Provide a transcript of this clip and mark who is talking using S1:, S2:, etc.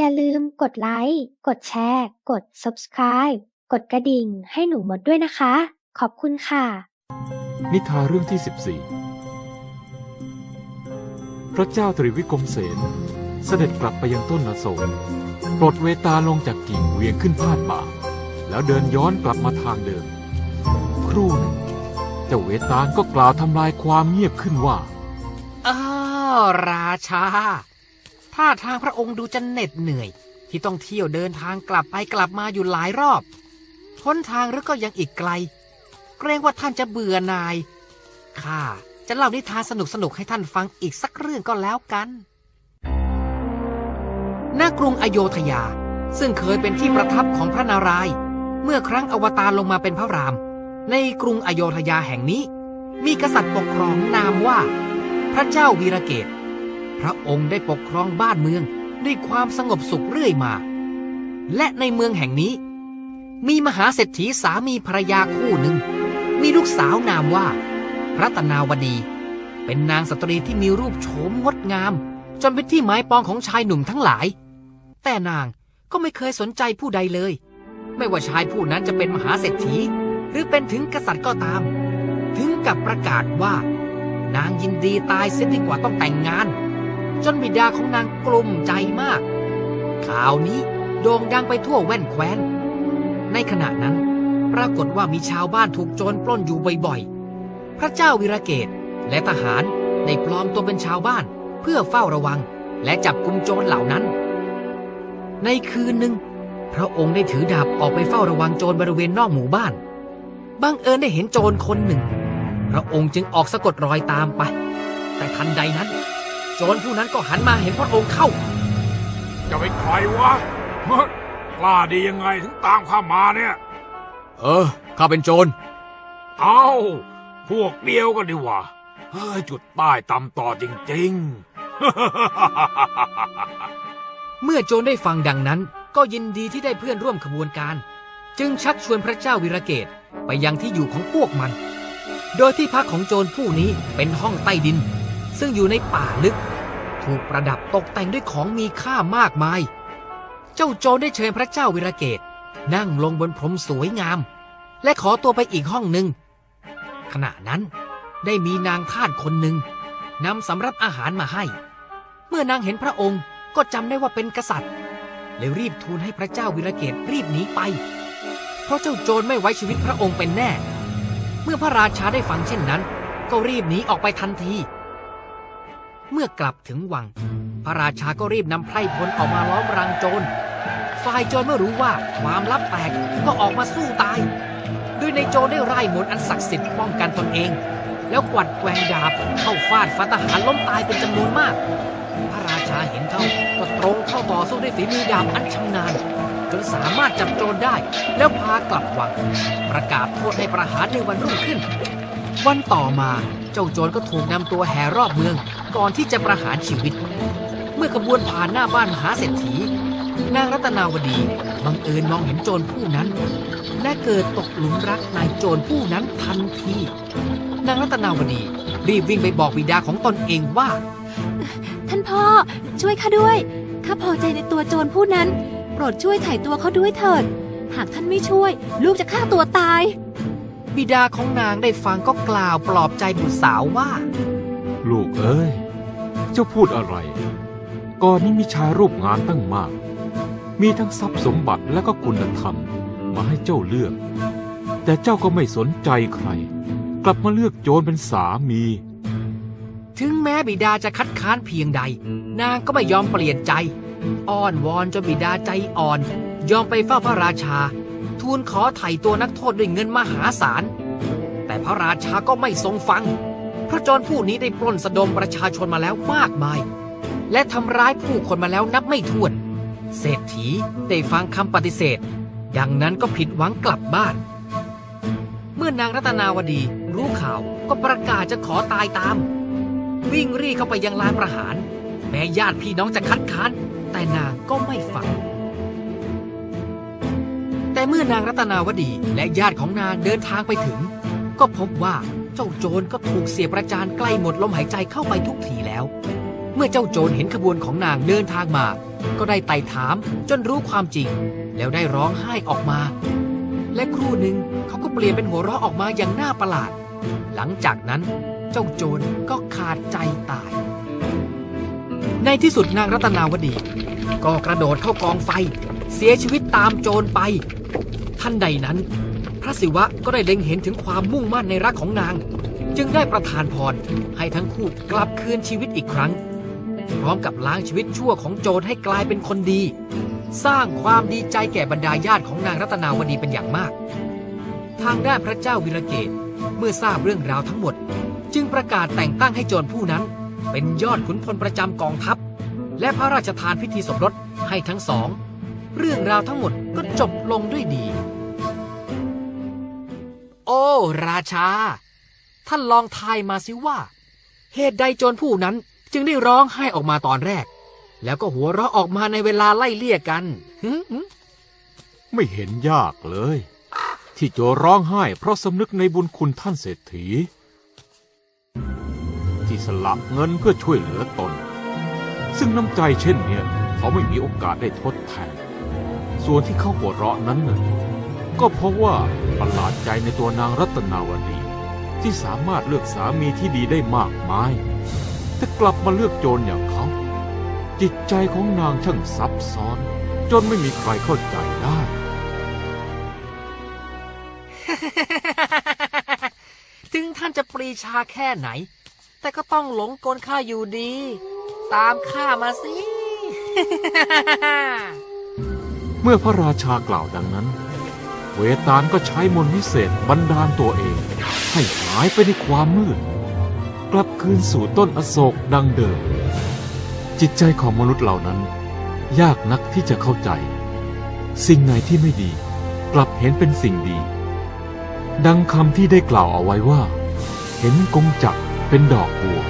S1: อย่าลืมกดไลค์ กดแชร์ กด subscribe กดกระดิ่งให้หนูมดด้วยนะคะ ขอบคุณค่ะ
S2: นิทานเรื่องที่ 14 พระเจ้าตรีวิกรมเสนเสด็จกลับไปยังต้นอโศกปลดเวตาลงจากกิ่งเวียงขึ้นพาดบ่า แล้วเดินย้อนกลับมาทางเดิม ครู่หนึ่งเจ้าเวตาลก็กล่าวทำลายความเงียบขึ้นว่า
S3: อ้าวราชา ท่าทางพระองค์ดูจะเหน็ดเหนื่อย ที่ต้องเที่ยวเดินทางกลับไปกลับมาอยู่หลายรอบพ้นทางหรือก็ยังอีกไกล เกรงว่าท่านจะเบื่อนาย ข้าจะเล่านิทานสนุกๆให้ท่านฟังอีกสักเรื่องก็แล้วกัน ณ กรุงอโยธยา ซึ่งเคยเป็นที่ประทับของพระนารายณ์ เมื่อครั้งอวตารลงมาเป็นพระราม ในกรุงอโยธยาแห่งนี้ มีกษัตริย์ปกครองนามว่า พระเจ้าวีระเกต พระองค์ได้ปกครองบ้านเมืองด้วยความสงบสุขเรื่อยมา และในเมืองแห่งนี้ มีมหาเศรษฐีสามีภรรยาคู่หนึ่ง มีลูกสาวนามว่า รัตนาวดี เป็นนางสตรีที่มีรูปโฉมงดงาม จนเป็นที่หมายปองของชายหนุ่มทั้งหลาย แต่นางก็ไม่เคยสนใจผู้ใดเลย ไม่ว่าชายผู้นั้นจะเป็นมหาเศรษฐี หรือเป็นถึงกษัตริย์ก็ตาม ถึงกับประกาศว่า นางยินดีตายเสียดีกว่าต้องแต่งงาน จนบิดาของนางกลุ้มใจมาก ข่าวนี้โด่งดังไปทั่วแว่นแคว้น ในขณะนั้น ปรากฏว่ามีชาวบ้านถูกโจรปล้นอยู่บ่อยๆ พระเจ้าวิระเกตและทหารได้ปลอมตัวเป็นชาวบ้านเพื่อเฝ้าระวังและจับกุมโจรเหล่านั้น ในคืนหนึ่ง พระองค์ได้ถือดาบออกไปเฝ้าระวังโจรบริเวณนอกหมู่บ้าน บังเอิญได้เห็นโจรคนหนึ่ง พระองค์จึงออกสะกดรอยตามไป แต่ทันใดนั้น จรผู้นั้นก็หันมาเห็นพระองค์เข้า
S4: จะเป็นใครวะเฮ้ยกล้าดียังไงถึงตามข้ามาเนี่ย
S3: เออ ข้าเป็นโจร
S4: เอ้า พวกเดียวกันดีกว่าเฮ้ยจุดใต้ตำต่อจริง
S3: เมื่อโจรได้ฟังดังนั้น ก็ยินดีที่ได้เพื่อนร่วมขบวนการ จึงชักชวนพระเจ้าวิระเกตไปยังที่อยู่ของพวกมัน โดยที่พักของโจรผู้นี้เป็นห้องใต้ดิน ซึ่งอยู่ในป่าลึก ถูกประดับตกแต่งด้วยของมีค่ามากมาย เจ้าโจรได้เชิญพระเจ้าวิระเกตนั่งลงบนพรมสวยงาม และขอตัวไปอีกห้องหนึ่ง ขณะนั้นได้มีนางทาสคนหนึ่งนำสำรับอาหารมาให้ เมื่อนางเห็นพระองค์ก็จำได้ว่าเป็นกษัตริย์เลยรีบทูลให้พระเจ้าวิระเกตรีบหนีไป เพราะเจ้าโจรไม่ไว้ชีวิตพระองค์เป็นแน่ เมื่อพระราชาได้ฟังเช่นนั้น ก็รีบหนีออกไปทันที เมื่อกลับถึงวัง พระราชาก็รีบนำไพร่พลออกมาล้อมรังโจร ฝ่ายโจรเมื่อรู้ว่าความลับแตกก็ออกมาสู้ตาย โดยในโจรได้ไล่มนอันศักดิ์สิทธิ์ป้องกันตนเอง แล้วกวัดแกวงดาบเข้าฟาดฟันทหารล้มตายเป็นจำนวนมาก พระราชาเห็นเข้าก็ตรงเข้าต่อสู้ด้วยฝีมือดาบอันชำนาญจนสามารถจับโจรได้ แล้วพากลับวัง ประกาศโทษให้ประหารในวันรุ่งขึ้น วันต่อมาเจ้าโจรก็ถูกนำตัวแห่รอบเมือง ก่อนที่จะประหารชีวิต เมื่อขบวนผ่านหน้าบ้านมหาเศรษฐี นางรัตนาวดีบังเอิญมองเห็นโจรผู้นั้น และเกิดตกหลุมรักนายโจรผู้นั้นทันที นางรัตนาวดีรีบวิ่งไปบอกบิดาของตนเองว่า
S5: ท่านพ่อช่วยข้าด้วยข้าพอใจในตัวโจรผู้นั้น โปรดช่วยไถ่ตัวเขาด้วยเถิด หากท่านไม่ช่วย ลูกจะฆ่าตัวตาย
S3: บิดาของนางได้ฟังก็กล่าวปลอบใจบุตรสาวว่า
S2: ลูกเอ้ย เจ้าพูดอะไร ก่อนนี้มีชายรูปงามตั้งมาก มีทั้งทรัพย์สมบัติและก็คุณธรรม มาให้เจ้าเลือก แต่เจ้าก็ไม่สนใจใคร กลับมาเลือกโจรเป็นสามี
S3: ถึงแม้บิดาจะคัดค้านเพียงใด นางก็ไม่ยอมเปลี่ยนใจ อ้อนวอนจนบิดาใจอ่อน ยอมไปเฝ้าพระราชา ทูลขอไถ่ตัวนักโทษด้วยเงินมหาศาล แต่พระราชาก็ไม่ทรงฟัง พระโจรผู้นี้ได้ปล้นสะดมประชาชนมาแล้วมากมาย และทำร้ายผู้คนมาแล้วนับไม่ถ้วน เศรษฐีได้ฟังคำปฏิเสธ ดังนั้นก็ผิดหวังกลับบ้าน เมื่อนางรัตนาวดีรู้ข่าวก็ประกาศจะขอตายตาม วิ่งรีเข้าไปยังลานประหาร แม้ญาติพี่น้องจะคัดค้าน แต่นางก็ไม่ฟังแต่เมื่อนางรัตนาวดีและญาติของนางเดินทางไปถึง ก็พบว่า เจ้าโจรก็ถูกเสียประจานใกล้หมดลมหายใจเข้าไปทุกทีแล้ว เมื่อเจ้าโจรเห็นขบวนของนางเดินทางมา ก็ได้ไต่ถามจนรู้ความจริง แล้วได้ร้องไห้ออกมา และครู่หนึ่งเขาก็เปลี่ยนเป็นหัวเราะออกมาอย่างน่าประหลาด หลังจากนั้นเจ้าโจรก็ขาดใจตาย ในที่สุดนางรัตนาวดี ก็กระโดดเข้ากองไฟ เสียชีวิตตามโจรไป ท่านใดนั้น ระศิวะก็ได้เล็งเห็นถึงความมุ่งมั่นในรักของนาง จึงได้ประทานพรให้ทั้งคู่กลับคืนชีวิตอีกครั้ง พร้อมกับล้างชีวิตชั่วของโจรให้กลายเป็นคนดี สร้างความดีใจแก่บรรดาญาติของนางรัตนาวดีเป็นอย่างมาก ทางด้านพระเจ้าวิรเกตเมื่อทราบเรื่องราวทั้งหมด จึงประกาศแต่งตั้งให้โจรผู้นั้น เป็นยอดขุนพลประจำกองทัพ และพระราชทานพิธีสมรสให้ทั้งสอง เรื่องราวทั้งหมดก็จบลงด้วยดี ราชา ท่านลองทายมาสิว่า เหตุใดโจรผู้นั้นจึงได้ร้องไห้ออกมาตอนแรก แล้วก็หัวเราะออกมาในเวลาไล่เลี่ยกัน
S2: ไม่เห็นยากเลย ที่โจร้องไห้เพราะสำนึกในบุญคุณท่านเศรษฐี ที่สละเงินเพื่อช่วยเหลือตน ซึ่งน้ำใจเช่นเนี้ยเขาไม่มีโอกาสได้ทดแทนส่วนที่เขาหัวเราะนั้นน่ะ ก็เพราะว่าประหลาดใจในตัวนางรัตนาวดีที่สามารถเลือกสามีที่ดีได้มากมาย แต่กลับมาเลือกโจรอย่างเขา จิตใจของนางช่างซับซ้อน จนไม่มีใครเข้าใจได้
S3: ถึงท่านจะปรีชาแค่ไหน แต่ก็ต้องหลงกลข้าอยู่ดี ตามข้ามาสิ
S2: เมื่อพระราชากล่าวดังนั้น เวตาลก็ใช้มนต์วิเศษบันดาลตัวเอง ให้หายไปในความมืด กลับคืนสู่ต้นอโศกดังเดิม จิตใจของมนุษย์เหล่านั้น ยากนักที่จะเข้าใจ สิ่งไหนที่ไม่ดี กลับเห็นเป็นสิ่งดี ดังคำที่ได้กล่าวเอาไว้ว่า เห็นกงจักรเป็นดอกบัว